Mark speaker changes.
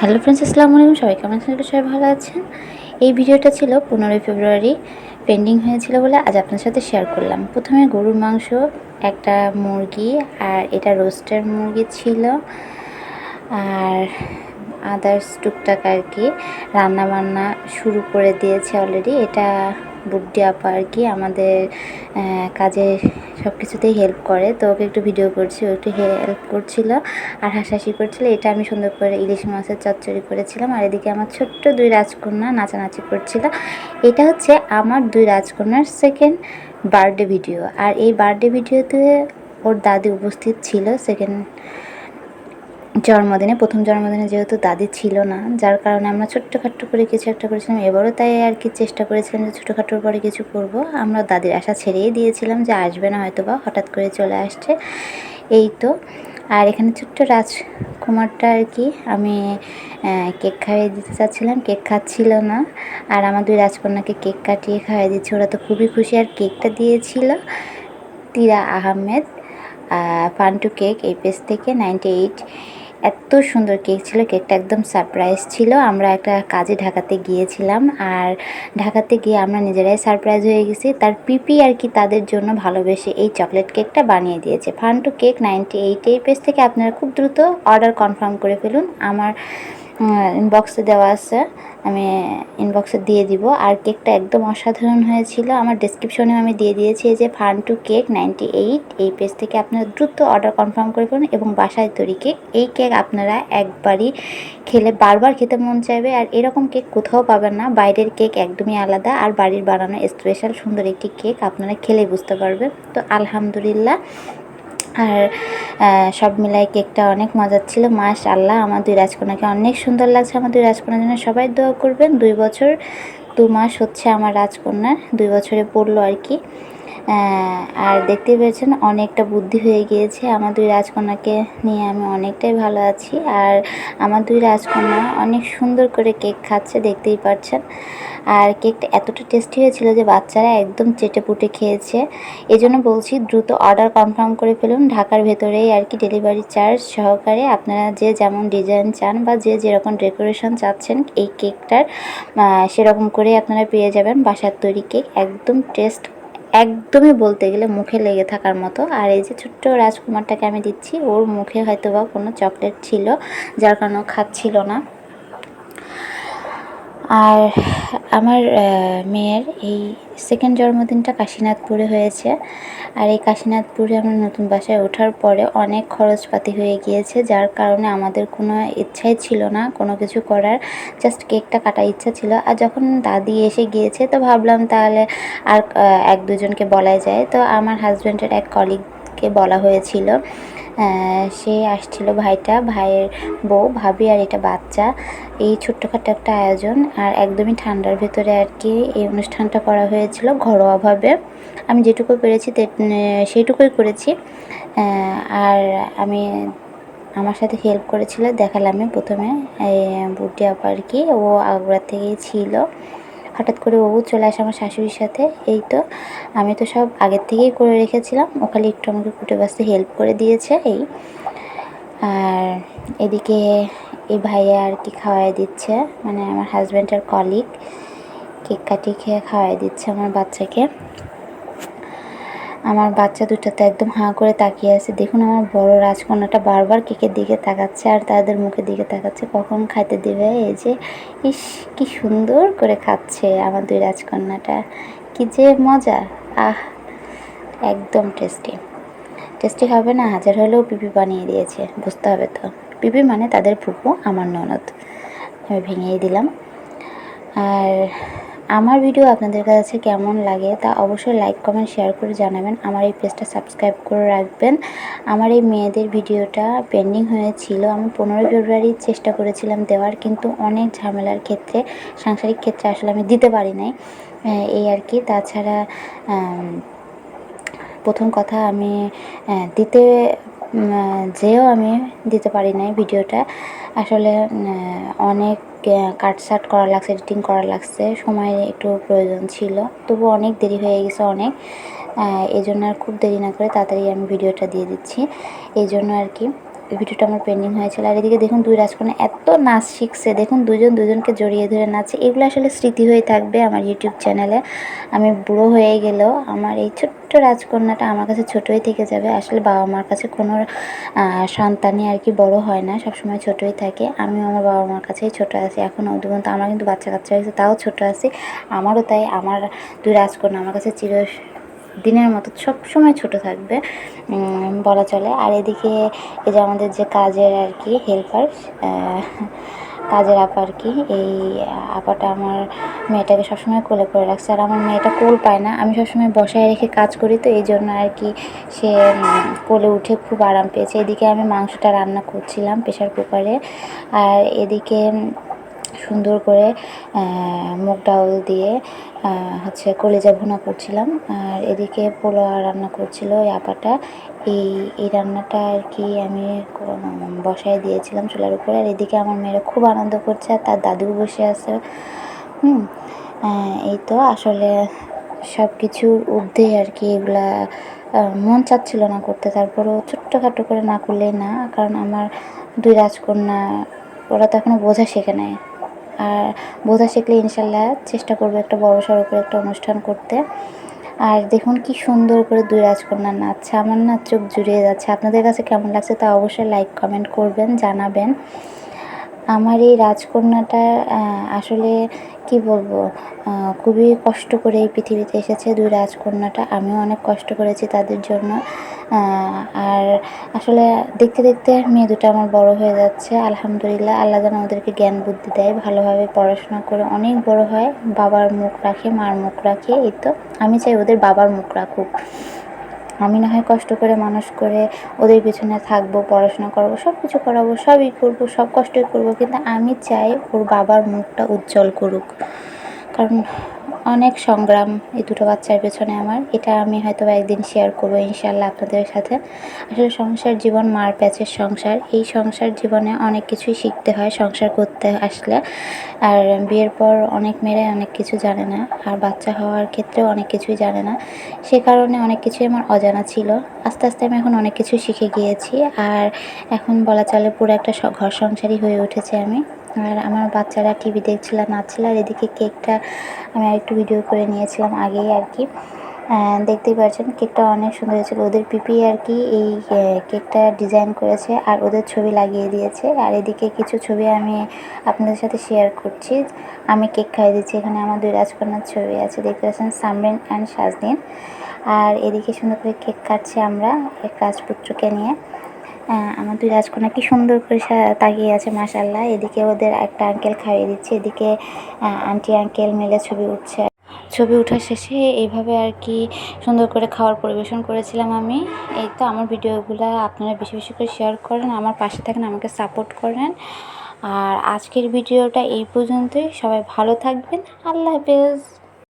Speaker 1: Hello friends আসসালামু আলাইকুম। সবাই কেমন আছেন? সবাই ভালো আছেন। এই ভিডিওটা ছিল পনেরোই ফেব্রুয়ারি। পেন্ডিং হয়েছিল বলে আজ আপনার সাথে শেয়ার করলাম। প্রথমে গরুর মাংস একটা মুরগি আর এটা রোস্টের মুরগি ছিল। আর আদার্স টুকটাক আর কি রান্না বান্না শুরু করে দিয়েছে অলরেডি এটা বুড্ডি আপা আর কি আমাদের আহ, কাজে সব কিছুতেই হেল্প করে। তো ওকে একটু ভিডিও করছি, ও একটু হেল্প করছিল আর হাসাহাসি করছিল। এটা আমি সুন্দর করে ইলিশ মাছের চচ্চড়ি করেছিলাম আর এদিকে আমার ছোট্ট দুই রাজকন্যা নাচানাচি করছিল। এটা হচ্ছে আমার দুই রাজকন্যার সেকেন্ড বার্থডে ভিডিও আর এই বার্থডে ভিডিওতে ওর দাদি উপস্থিত ছিল সেকেন্ড জন্মদিনে, প্রথম জন্মদিনে যেহেতু দাদি ছিল না, যার কারণে আমরা ছোট্টখাট্টো করে কিছু একটা করেছিলাম। এবারও তাই আর কি চেষ্টা করেছিলাম যে ছোটোখাটোর পরে কিছু করব। আমরা দাদির আশা ছেড়েই দিয়েছিলাম যে আসবে না হয়তো বা হঠাৎ করে চলে আসছে। এই তো। আর এখানে ছোট্ট রাজকুমারটা আর কি, আমি কেক খাইয়ে দিতে চাচ্ছিলাম, কেক খাচ্ছিল না। আর আমার দুই রাজকন্যাকে কেক কাটিয়ে খাইয়ে দিচ্ছে। ওরা তো খুবই খুশি। আর কেকটা দিয়েছিল তিরা আহমেদ পান্টু কেক, এই পেজ থেকে নাইনটি এইট এত সুন্দর কেক ছিল, কেকটা একদম সারপ্রাইজ ছিল। আমরা একটা কাজে ঢাকাতে গিয়েছিলাম আর ঢাকাতে গিয়ে আমরা নিজেরাই সারপ্রাইজ হয়ে গেছি। তার পিপি আর কি তাদের জন্য ভালোবেসে এই চকলেট কেকটা বানিয়ে দিয়েছে। ফান্টু কেক নাইনটি এইট এই পেজ থেকে আপনারা খুব দ্রুত অর্ডার কনফার্ম করে ফেলুন। আমার বক্সে দেওয়া আছে। আমি ইনবক্সে দিয়ে দিব। আর কেকটা একদম অসাধারণ হয়েছিল। আমার ডেসক্রিপশনেও আমি দিয়ে দিয়েছি যে fun to cake ninety eight এই পেজ থেকে আপনারা দ্রুত অর্ডার কনফার্ম করে ফেলুন এবং বাসায় তৈরি কেক এই কেক আপনারা একবারই খেলে বারবার খেতে মন চাইবে। আর এরকম কেক কোথাও পাবেন না। বাইরের কেক একদমই আলাদা। আর বাড়ির বানানো স্পেশাল সুন্দর একটি কেক আপনারা খেলেই বুঝতে পারবেন। তো আলহামদুলিল্লাহ। আর সব মিলাই কেকটা অনেক মজার ছিল। মাস আল্লাহ আমার দুই রাজকন্যাকে অনেক সুন্দর লাগছে। আমার দুই রাজকন্যার জন্য সবাই দোয়া করবেন। দুই বছর, দু মাস হচ্ছে আমার রাজকন্যার, দুই বছরে পড়ল আর কি। আর দেখতেই পেয়েছেন অনেকটা বুদ্ধি হয়ে গিয়েছে। আমার দুই রাজকন্যাকে নিয়ে আমি অনেকটাই ভালো আছি। আর আমার দুই রাজকন্যা অনেক সুন্দর করে কেক খাচ্ছে, দেখতেই পাচ্ছেন। আর কেকটা এতটা টেস্টি হয়েছিল যে বাচ্চারা একদম চেটে পুটে খেয়েছে। এই জন্য বলছি দ্রুত অর্ডার কনফার্ম করে ফেলুন। ঢাকার ভেতরেই আর কি ডেলিভারি চার্জ সহকারে আপনারা যে যেমন ডিজাইন চান বা যে যেরকম ডেকোরেশন চাচ্ছেন, এই কেকটার সেরকম করে আপনারা পেয়ে যাবেন বাসার তৈরি কেক। একদম টেস্ট একদমই বলতে গেলে মুখে লেগে থাকার মতো। আর এই যে ছোট্ট রাজকুমারটাকে আমি দিচ্ছি, ওর মুখে হয়তো বা কোনো চকলেট ছিল, যার কারণে খাচ্ছিল না। আর আমার মেয়ের এই সেকেন্ড জন্মদিনটা কাশীনাথপুরে হয়েছে। আর এই কাশীনাথপুরে আমরা নতুন বাসায় ওঠার পরে অনেক খরচপাতি হয়ে গিয়েছে, যার কারণে আমাদের কোনো ইচ্ছাই ছিল না কোনো কিছু করার। জাস্ট কেকটা কাটার ইচ্ছা ছিল। আর যখন দাদি এসে গিয়েছে, তো ভাবলাম তাহলে আর এক দুজনকে বলাই যায়। তো আমার হাজব্যান্ডের এক কলিগকে বলা হয়েছিল। সে আসছিল ভাইটা, ভাইয়ের বউ, ভাবি আর এটা বাচ্চা। এই ছোট্টখাটো একটা আয়োজন। আর একদমই ঠান্ডার ভেতরে আর কি এই অনুষ্ঠানটা করা হয়েছিল ঘরোয়াভাবে। আমি যেটুকু পেরেছি সেইটুকুই করেছি। আর আমি আমার সাথে হেল্প করেছিল, দেখালাম প্রথমে। বুটি আপা আর কি, ও আগ্রা থেকেই ছিল। হঠাৎ করে ও চলে আসে আমার শাশুড়ির সাথে। এই তো, আমি তো সব আগের থেকেই করে রেখেছিলাম। ও খালি একটু আমাকে কুটে বাসতে হেল্প করে দিয়েছে এই। আর এদিকে এই ভাইয়া আর কি খাওয়াই দিচ্ছে মানে আমার হাজব্যান্ডের কলিগ কেক কাটি খেয়ে খাওয়াই দিচ্ছে আমার বাচ্চাকে। আমার বাচ্চা দুটো তো একদম হাঁ করে তাকিয়ে আছে। দেখুন আমার বড় রাজকন্যাটা বারবার কেকের দিকে তাকাচ্ছে আর তাদের মুখের দিকে তাকাচ্ছে। কখন খাইতে দেবে? এই যে, ইস, কি সুন্দর করে খাচ্ছে আমার দুই রাজকন্যাটা। কি যে মজা। আহ, একদম টেস্টি টেস্টি হবে না, হাজার হলেও পিপি বানিয়ে দিয়েছে, বুঝতে হবে তো। পিপি মানে তাদের ফুপু, আমার ননদ। আমি ভেঙেই দিলাম। আর আমার ভিডিও আপনাদের কাছে কেমন লাগে তা অবশ্যই লাইক, কমেন্ট, শেয়ার করে জানাবেন। আমার এই পেজটা সাবস্ক্রাইব করে রাখবেন। আমার এই মেয়েদের ভিডিওটা পেন্ডিং হয়েছিল। আমি পনেরোই ফেব্রুয়ারি চেষ্টা করেছিলাম দেওয়ার, কিন্তু অনেক ঝামেলার ক্ষেত্রে, সাংসারিক ক্ষেত্রে আসলে আমি দিতে পারি নাই। এই আর কি। তাছাড়া প্রথম কথা আমি দিতে যেও আমি দিতে পারি নাই ভিডিওটা। আসলে অনেক কাটসাট করা লাগছে, এডিটিং করা লাগছে, সময় একটু প্রয়োজন ছিল। তবু অনেক দেরি হয়ে গেছে অনেক। এই জন্য আর খুব দেরি না করে তাড়াতাড়ি আমি ভিডিওটা দিয়ে দিচ্ছি। এই জন্য আর কি, ভিডিওটা আমার পেন্ডিং হয়েছিল। আর এদিকে দেখুন দুই রাজকন্যা এত নাচ শিখছে। দেখুন দুজন দুজনকে জড়িয়ে ধরে নাচছে। এগুলো আসলে স্মৃতি হয়ে থাকবে আমার ইউটিউব চ্যানেলে আমি বুড়ো হয়ে গেলেও আমার এই ছোট্ট রাজকন্যাটা আমার কাছে ছোটোই থেকে যাবে। আসলে বাবা মার কাছে কোনো সন্তানই আর কি বড় হয় না, সবসময় ছোটোই থাকে। আমিও আমার বাবা মার কাছেই ছোটো আছি। এখন পর্যন্ত আমার কিন্তু বাচ্চা কাচ্চা হয়েছে, তাও ছোটো আছি। আমারও তাই, আমার দুই রাজকন্যা আমার কাছে চির দিনের মতো সবসময় ছোট থাকবে বলা চলে। আর এদিকে এই যে আমাদের যে কাজের আর কি হেল্পার কাজের আপা আর কি, এই আপাটা আমার মেয়েটাকে সবসময় কোলে করে রাখছে। আর আমার মেয়েটা কোল পায় না, আমি সবসময় বসায় রেখে কাজ করি, তো এই জন্য আর কি সে কোলে উঠে খুব আরাম পেয়েছে। এদিকে আমি মাংসটা রান্না করছিলাম প্রেশার কুকারে, আর এদিকে সুন্দর করে মুগ ডাউল দিয়ে হচ্ছে কলিজা ভুনা করছিলাম। আর এদিকে পোলোয়া রান্না করছিল ওই আপাটা। এই এই রান্নাটা আর কি আমি বসায় দিয়েছিলাম চুলার উপরে। আর এদিকে আমার মেয়েরা খুব আনন্দ করছে আর তার দাদু বসে আছে। হুম এই তো আসলে সব কিছুর ঊর্ধ্বে আর কি এগুলা মন চাচ্ছিল না করতে। তারপরেও ছোট্টখাটো করে না করলেই না, কারণ আমার দুই রাজকন্যা, ওরা তো এখনও বোঝা শেখে নাই। আর বোঝা শিখলে ইনশাল্লাহ চেষ্টা করব একটা বড় সড়ো করে একটা অনুষ্ঠান করতে। আর দেখুন কি সুন্দর করে দুই রাজকন্যা নাচছে আমার না চোখ জুড়িয়ে যাচ্ছে। আপনাদের কাছে কেমন লাগছে তা অবশ্যই লাইক কমেন্ট করবেন, জানাবেন। আমার এই রাজকন্যাটা আসলে কি বলব খুবই কষ্ট করে এই পৃথিবীতে এসেছে দুই রাজকন্যাটা। আমিও অনেক কষ্ট করেছি তাদের জন্য। আর আসলে দেখতে দেখতে মেয়ে দুটো আমার বড় হয়ে যাচ্ছে। আলহামদুলিল্লাহ, আল্লাহ যেন ওদেরকে জ্ঞান বুদ্ধি দেয়, ভালোভাবে পড়াশোনা করে অনেক বড় হয়। বাবার মুখ রাখে, মার মুখ রাখে, এই তো। আমি চাই ওদের বাবার মুখ রাখুক। আমি না হয় কষ্ট করে মানুষ করে ওদের পিছনে থাকব, পড়াশোনা করব সব কিছু করাবো, সবই করব, সব কষ্টই করব, কিন্তু আমি চাই ওর বাবার মুখটা উজ্জ্বল করুক। কারণ অনেক সংগ্রাম এই দুটো বাচ্চার পেছনে আমার। এটা আমি হয়তো একদিন শেয়ার করব ইনশাল্লাহ আপনাদের সাথে। আসলে সংসার জীবন মার প্যাচের সংসার। এই সংসার জীবনে অনেক কিছুই শিখতে হয়, সংসার করতে আসলে। আর বিয়ের পর অনেক মেয়েরাই অনেক কিছু জানে না। আর বাচ্চা হওয়ার ক্ষেত্রেও অনেক কিছুই জানে না। সে কারণে অনেক কিছুই আমার অজানা ছিল। আস্তে আস্তে আমি এখন অনেক কিছু শিখে গিয়েছি। আর এখন বলা চলে পুরো একটা ঘর সংসারই হয়ে উঠেছে আমি। আর আমার বাচ্চারা টিভি দেখছিল, নাচছিল, আর এদিকে কেকটা আমি একটু ভিডিও করে নিয়েছিলাম আগেই আর কি। দেখতেই পাচ্ছেন কেকটা অনেক সুন্দর হয়েছিল। ওদের পিপি আর কি এই কেকটা ডিজাইন করেছে আর ওদের ছবি লাগিয়ে দিয়েছে। আর এদিকে কিছু ছবি আমি আপনাদের সাথে শেয়ার করছি। আমি কেক খাইয়ে দিচ্ছি, এখানে আমার দুই রাজকন্যার ছবি আছে। দেখতে পাচ্ছেন, সামরিন অ্যান্ড সাজদিন। আর এদিকে সুন্দর করে কেক কাটছি আমরা, এক রাজপুত্রকে নিয়ে। আমার দুই রাজকন্যা কি সুন্দর করে তাকিয়ে আছে মাসাল্লাহ এদিকে ওদের একটা আঙ্কেল খাইয়ে দিচ্ছে, এদিকে আন্টি আঙ্কেল মিলে ছবি উঠছে। ছবি ওঠা শেষে এইভাবে আর কি সুন্দর করে খাওয়ার পরিবেশন করেছিলাম আমি। এই তো আমার ভিডিওগুলো আপনারা বেশি বেশি করে শেয়ার করেন, আমার পাশে থাকেন, আমাকে সাপোর্ট করেন। আর আজকের ভিডিওটা এই পর্যন্তই। সবাই ভালো থাকবেন। আল্লাহ হাফেজ।